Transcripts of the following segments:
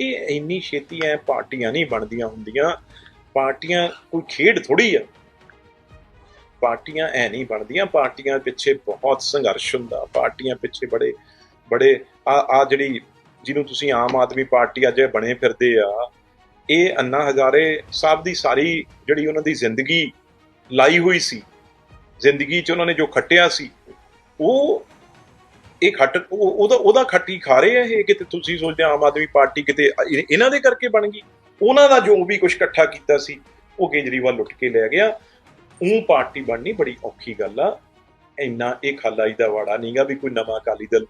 ਇਹ ਇੰਨੀ ਛੇਤੀ ਐ ਪਾਰਟੀਆਂ ਨਹੀਂ ਬਣਦੀਆਂ ਹੁੰਦੀਆਂ। ਪਾਰਟੀਆਂ ਕੋਈ ਖੇਡ ਥੋੜੀ ਆ। ਪਾਰਟੀਆਂ ਐ ਨਹੀਂ ਬਣਦੀਆਂ। ਪਾਰਟੀਆਂ ਪਿੱਛੇ ਬਹੁਤ ਸੰਘਰਸ਼ ਹੁੰਦਾ। ਪਾਰਟੀਆਂ ਪਿੱਛੇ ਬੜੇ ਬੜੇ ਆ ਆ ਜਿਹੜੀ ਜਿਹਨੂੰ ਤੁਸੀਂ ਆਮ ਆਦਮੀ ਪਾਰਟੀ ਅੱਜ ਬਣੇ ਫਿਰਦੇ ਆ, ਇਹ ਅੰਨਾ ਹਜ਼ਾਰੇ ਸਾਹਿਬ ਦੀ ਸਾਰੀ ਜਿਹੜੀ ਉਹਨਾਂ ਦੀ ਜ਼ਿੰਦਗੀ ਲਾਈ ਹੋਈ ਸੀ, ਜ਼ਿੰਦਗੀ 'ਚ ਉਹਨਾਂ ਨੇ ਜੋ ਖੱਟਿਆ ਸੀ, ਉਹ ਇਹ ਖੱਟ, ਉਹ- ਉਹਦਾ ਉਹਦਾ ਖੱਟੀ ਖਾ ਰਹੇ ਆ ਇਹ, ਕਿਤੇ ਤੁਸੀਂ ਸੋਚਦੇ ਆਮ ਆਦਮੀ ਪਾਰਟੀ ਕਿਤੇ ਇਹਨਾਂ ਦੇ ਕਰਕੇ ਬਣ ਗਈ। ਉਹਨਾਂ ਦਾ ਜੋ ਵੀ ਕੁਝ ਇਕੱਠਾ ਕੀਤਾ ਸੀ, ਉਹ ਕੇਜਰੀਵਾਲ ਲੁੱਟ ਕੇ ਲੈ ਗਿਆ। ਉਹ ਪਾਰਟੀ ਬਣਨੀ ਬੜੀ ਔਖੀ ਗੱਲ ਆ। ਇੰਨਾ ਇਹ ਖਾਲਾਈ ਦਾ ਵਾੜਾ ਨਹੀਂਗਾ ਵੀ ਕੋਈ ਨਵਾਂ ਅਕਾਲੀ ਦਲ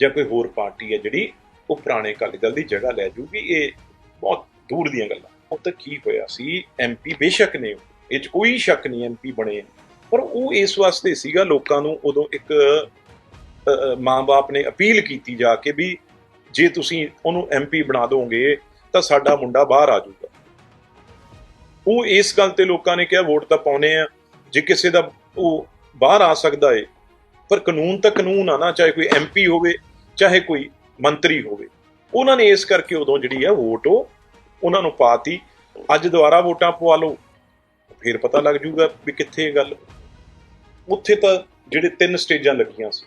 ਜਾਂ ਕੋਈ ਹੋਰ ਪਾਰਟੀ ਹੈ ਜਿਹੜੀ ਉਹ ਪੁਰਾਣੇ ਅਕਾਲੀ ਦਲ ਦੀ ਜਗ੍ਹਾ ਲੈ ਜੂਗੀ। ਇਹ ਬਹੁਤ ਦੂਰ ਦੀਆਂ ਗੱਲਾਂ। ਉਹ ਤਾਂ ਕੀ ਹੋਇਆ ਸੀ ਐਮਪੀ ਬੇਸ਼ੱਕ ਨੇ, ਇਹ 'ਚ ਕੋਈ ਸ਼ੱਕ ਨਹੀਂ ਐਮਪੀ ਬਣੇ। ਪਰ ਉਹ ਇਸ ਵਾਸਤੇ ਸੀਗਾ, ਲੋਕਾਂ ਨੂੰ ਉਦੋਂ ਇੱਕ ਮਾਂ-ਬਾਪ ਨੇ ਅਪੀਲ ਕੀਤੀ ਜਾ ਕੇ ਵੀ ਜੇ ਤੁਸੀਂ ਉਹਨੂੰ ਐਮਪੀ ਬਣਾ ਦੋਗੇ, ਤਾਂ ਸਾਡਾ ਮੁੰਡਾ ਬਾਹਰ ਆ ਜਾਊਗਾ। ਉਹ ਇਸ ਗੱਲ ਤੇ ਲੋਕਾਂ ਨੇ ਕਿਹਾ, ਵੋਟ ਤਾਂ ਪਾਉਨੇ ਆ। ਜੇ ਕਿਸੇ ਦਾ ਉਹ ਬਾਹਰ ਆ ਸਕਦਾ ਏ, ਪਰ ਕਾਨੂੰਨ ਤਾਂ ਕਾਨੂੰਨ ਆ ਨਾ, ਚਾਹੇ ਕੋਈ ਐਮਪੀ ਹੋਵੇ, ਚਾਹੇ ਕੋਈ ਮੰਤਰੀ ਹੋਵੇ। ਉਹਨਾਂ ਨੇ ਇਸ ਕਰਕੇ ਉਦੋਂ ਜਿਹੜੀ ਆ ਵੋਟ ਉਹ ਉਹਨਾਂ ਨੂੰ ਪਾਤੀ। ਅੱਜ ਦੁਬਾਰਾ ਵੋਟਾਂ ਪਵਾ ਲਓ, ਫਿਰ ਪਤਾ ਲੱਗ ਜੂਗਾ ਵੀ ਕਿੱਥੇ ਇਹ ਗੱਲ। ਉੱਥੇ ਤਾਂ ਜਿਹੜੇ ਤਿੰਨ ਸਟੇਜਾਂ ਲੱਗੀਆਂ ਸੀ।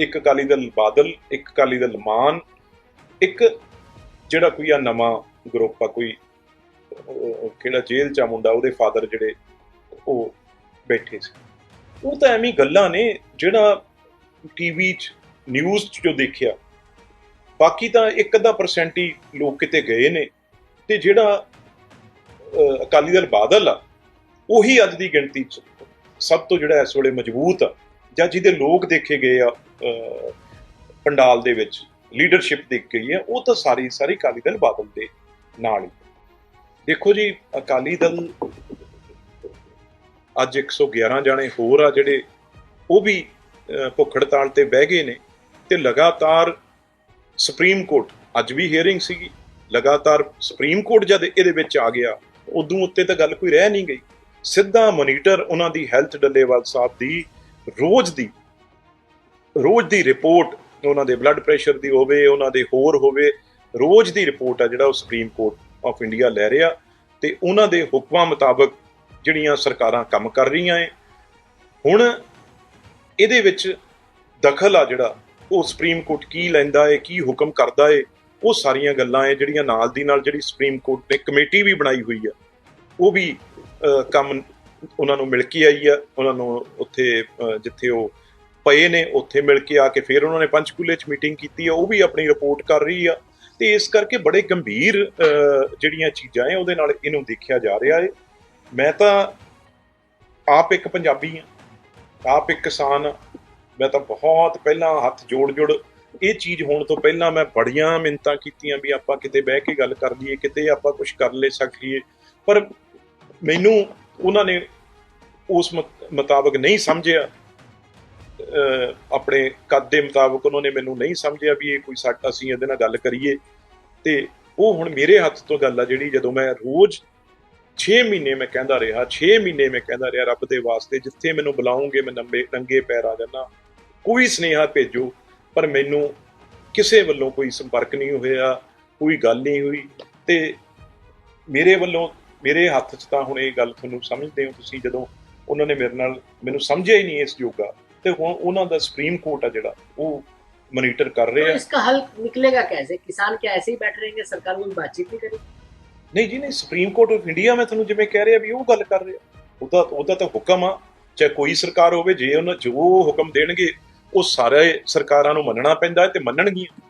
ਇੱਕ ਅਕਾਲੀ ਦਲ ਬਾਦਲ, ਇੱਕ ਅਕਾਲੀ ਦਲ ਮਾਨ, ਇੱਕ ਜਿਹੜਾ ਕੋਈ ਆ ਨਵਾਂ ਗਰੁੱਪ ਆ, ਕੋਈ ਕਿਹੜਾ ਜੇਲ੍ਹ ਚ ਆ ਮੁੰਡਾ, ਉਹਦੇ ਫਾਦਰ ਜਿਹੜੇ ਉਹ ਬੈਠੇ ਸੀ। ਉਹ ਤਾਂ ਐਵੇਂ ਗੱਲਾਂ ਨੇ, ਜਿਹੜਾ ਟੀਵੀ 'ਚ ਨਿਊਜ਼ 'ਚ ਜੋ ਦੇਖਿਆ। ਬਾਕੀ ਤਾਂ ਇੱਕ ਅੱਧਾ ਪਰਸੈਂਟ ਹੀ ਲੋਕ ਕਿਤੇ ਗਏ ਨੇ ਤੇ ਜਿਹੜਾ ਅਕਾਲੀ ਦਲ ਬਾਦਲ ਆ, ਉਹੀ ਅੱਜ ਦੀ ਗਿਣਤੀ 'ਚ ਸਭ ਤੋਂ ਜਿਹੜਾ ਇਸ ਵੇਲੇ ਮਜ਼ਬੂਤ ਆ। ਜਾਂ ਜਿਹਦੇ ਲੋਕ ਦੇਖੇ ਗਏ ਆ ਪੰਡਾਲ ਦੇ ਵਿੱਚ ਲੀਡਰਸ਼ਿਪ ਦੇਖ ਗਈ ਹੈ ਉਹ ਤਾਂ ਸਾਰੀ ਸਾਰੀ ਅਕਾਲੀ ਦਲ ਬਾਦਲ ਦੇ ਨਾਲ ਹੀ। ਦੇਖੋ ਜੀ ਅਕਾਲੀ ਦਲ ਅੱਜ 111 ਜਾਣੇ ਹੋਰ ਆ ਜਿਹੜੇ ਉਹ ਵੀ ਅਹ, ਭੁੱਖ ਹੜਤਾਲ ਤੇ ਬਹਿ ਗਏ ਨੇ ਤੇ ਲਗਾਤਾਰ ਸੁਪਰੀਮ ਕੋਰਟ ਅੱਜ ਵੀ ਹੀਅਰਿੰਗ ਸੀਗੀ ਲਗਾਤਾਰ ਸੁਪਰੀਮ ਕੋਰਟ ਜਦ ਇਹਦੇ ਵਿੱਚ ਆ ਗਿਆ ਉਦੋਂ ਉੱਤੇ ਤਾਂ ਗੱਲ ਕੋਈ ਰਹਿ ਨਹੀਂ ਗਈ। ਸਿੱਧਾ ਮੋਨੀਟਰ ਉਹਨਾਂ ਦੀ ਹੈਲਥ ਡੱਲੇਵਾਲ ਸਾਹਿਬ ਦੀ ਰੋਜ਼ ਦੀ ਰੋਜ਼ ਦੀ ਰਿਪੋਰਟ, ਉਹਨਾਂ ਦੇ ਬਲੱਡ ਪ੍ਰੈਸ਼ਰ ਦੀ ਹੋਵੇ, ਉਹਨਾਂ ਦੇ ਹੋਰ ਹੋਵੇ, ਰੋਜ਼ ਦੀ ਰਿਪੋਰਟ ਆ ਜਿਹੜਾ ਉਹ ਸੁਪਰੀਮ ਕੋਰਟ ਆਫ ਇੰਡੀਆ ਲੈ ਰਿਹਾ ਤੇ ਉਹਨਾਂ ਦੇ ਹੁਕਮਾਂ ਮੁਤਾਬਕ ਜਿਹੜੀਆਂ ਸਰਕਾਰਾਂ ਕੰਮ ਕਰ ਰਹੀਆਂ ਏ ਹੁਣ ਇਹਦੇ ਵਿੱਚ ਦਖਲ ਆ ਜਿਹੜਾ, ਉਹ ਸੁਪਰੀਮ ਕੋਰਟ ਕੀ ਲੈਂਦਾ ਏ ਕੀ ਹੁਕਮ ਕਰਦਾ ਏ ਉਹ ਸਾਰੀਆਂ ਗੱਲਾਂ ਏ ਜਿਹੜੀਆਂ ਨਾਲ ਦੀ ਨਾਲ ਜਿਹੜੀ ਸੁਪਰੀਮ ਕੋਰਟ ਨੇ ਕਮੇਟੀ ਵੀ ਬਣਾਈ ਹੋਈ ਆ। ਉਹ ਵੀ ਕੰਮ ਉਹਨਾਂ ਨੂੰ ਮਿਲ ਕੇ ਆਈ ਆ, ਉਹਨਾਂ ਨੂੰ ਉੱਥੇ ਜਿੱਥੇ ਉਹ ਪਏ ਨੇ, ਉੱਥੇ ਮਿਲ ਕੇ ਆ ਕੇ ਫਿਰ ਉਹਨਾਂ ਨੇ ਪੰਚਕੂਲੇ 'ਚ ਮੀਟਿੰਗ ਕੀਤੀ ਆ, ਉਹ ਵੀ ਆਪਣੀ ਰਿਪੋਰਟ ਕਰ ਰਹੀ ਆ। ਤੇ ਇਸ ਕਰਕੇ ਬੜੇ ਗੰਭੀਰ ਜਿਹੜੀਆਂ ਚੀਜ਼ਾਂ ਐ, ਉਹਦੇ ਨਾਲ ਇਹਨੂੰ ਦੇਖਿਆ ਜਾ ਰਿਹਾ ਏ। ਮੈਂ ਤਾਂ ਆਪ ਇੱਕ ਪੰਜਾਬੀ ਆ, ਆਪ ਇੱਕ ਕਿਸਾਨ ਆ। ਮੈਂ ਤਾਂ ਬਹੁਤ ਪਹਿਲਾਂ ਹੱਥ ਜੋੜ ਜੋੜ ਇਹ ਚੀਜ਼ ਹੋਣ ਤੋਂ ਪਹਿਲਾਂ ਮੈਂ ਬੜੀਆਂ ਮਿੰਤਾਂ ਕੀਤੀਆਂ ਵੀ ਆਪਾਂ ਕਿਤੇ ਬਹਿ ਕੇ ਗੱਲ ਕਰ ਲਈਏ, ਕਿਤੇ ਆਪਾਂ ਕੁਝ ਕਰ ਲੈ ਸਕੀਏ। ਪਰ ਮੈਨੂੰ ਉਹਨਾਂ ਨੇ ਉਸ ਮੁਤ- ਮੁਤਾਬਕ ਨਹੀਂ ਸਮਝਿਆ। ਆਪਣੇ ਕੱਦ ਦੇ ਮੁਤਾਬਕ ਉਹਨਾਂ ਨੇ ਮੈਨੂੰ ਨਹੀਂ ਸਮਝਿਆ ਵੀ ਇਹ ਕੋਈ ਸੱਟ ਅਸੀਂ ਇਹਦੇ ਨਾਲ ਗੱਲ ਕਰੀਏ। ਤੇ ਉਹ ਹੁਣ ਮੇਰੇ ਹੱਥ ਤੋਂ ਗੱਲ ਆ ਜਿਹੜੀ ਜਦੋਂ ਮੈਂ ਰੋਜ਼ 6 ਮਹੀਨੇ ਮੈਂ ਕਹਿੰਦਾ ਰਿਹਾ 6 ਮਹੀਨੇ ਮੈਂ ਕਹਿੰਦਾ ਰਿਹਾ ਰੱਬ ਦੇ ਵਾਸਤੇ, ਜਿੱਥੇ ਮੈਨੂੰ ਬੁਲਾਉਂਗੇ ਮੈਂ ਨੰਬੇ, ਨੰਗੇ ਪੈਰ ਆ ਜਾਣਾ ਕੋਈ ਸੁਨੇਹਾ ਭੇਜੋ, ਪਰ ਮੈਨੂੰ ਕਿਸੇ ਵੱਲੋਂ ਕੋਈ ਸੰਪਰਕ ਨਹੀਂ ਹੋਇਆ, ਕੋਈ ਗੱਲ ਨਹੀਂ ਹੋਈ। ਤੇ ਮੇਰੇ ਵੱਲੋਂ ਮੇਰੇ ਹੱਥ 'ਚ ਤਾਂ ਹੁਣ ਇਹ ਗੱਲ ਤੁਹਾਨੂੰ ਸਮਝਦੇ ਹੋ ਤੁਸੀਂ ਜਦੋਂ ਉਹਨਾਂ ਨੇ ਮੇਰੇ ਨਾਲ ਮੈਨੂੰ ਸਮਝਿਆ ਹੀ ਨਹੀਂ ਇਸ ਯੋਗਾ ਤੇ ਹੁਣ ਉਹਨਾਂ ਦਾ ਸੁਪਰੀਮ ਕੋਰਟ ਆ ਜਿਹੜਾ ਉਹ ਮੋਨੀਟਰ ਕਰ ਰਿਹਾ। ਹੈ ਇਸका ਹੱਲ ਨਿਕਲੇਗਾ ਕੈਸੇ? ਕਿਸਾਨ ਕੀ ਐਸੇ ਹੀ ਬੈਠ ਰਹੇਗੇ ਸਰਕਾਰ ਕੋਈ ਬਾਤਚੀਤ ਨਹੀਂ ਕਰੇਗੀ? ਨਹੀਂ ਜੀ ਨਹੀਂ ਸੁਪਰੀਮ ਕੋਰਟ ਆਫ ਇੰਡੀਆ ਮੈਂ ਤੁਹਾਨੂੰ ਜਿਵੇਂ ਕਹਿ ਰਿਹਾ ਵੀ ਉਹ ਗੱਲ ਕਰ ਰਿਹਾ। ਉਹਦਾ ਉਹਦਾ ਤਾਂ ਹੁਕਮ ਆ ਚਾਹੇ ਕੋਈ ਸਰਕਾਰ ਹੋਵੇ ਜੇ ਉਹਨਾਂ ਜੋ ਹੁਕਮ ਦੇਣਗੇ ਉਹ ਸਾਰੇ ਸਰਕਾਰਾਂ ਨੂੰ ਮੰਨਣਾ ਪੈਂਦਾ ਤੇ ਮੰਨਣਗੀਆਂ।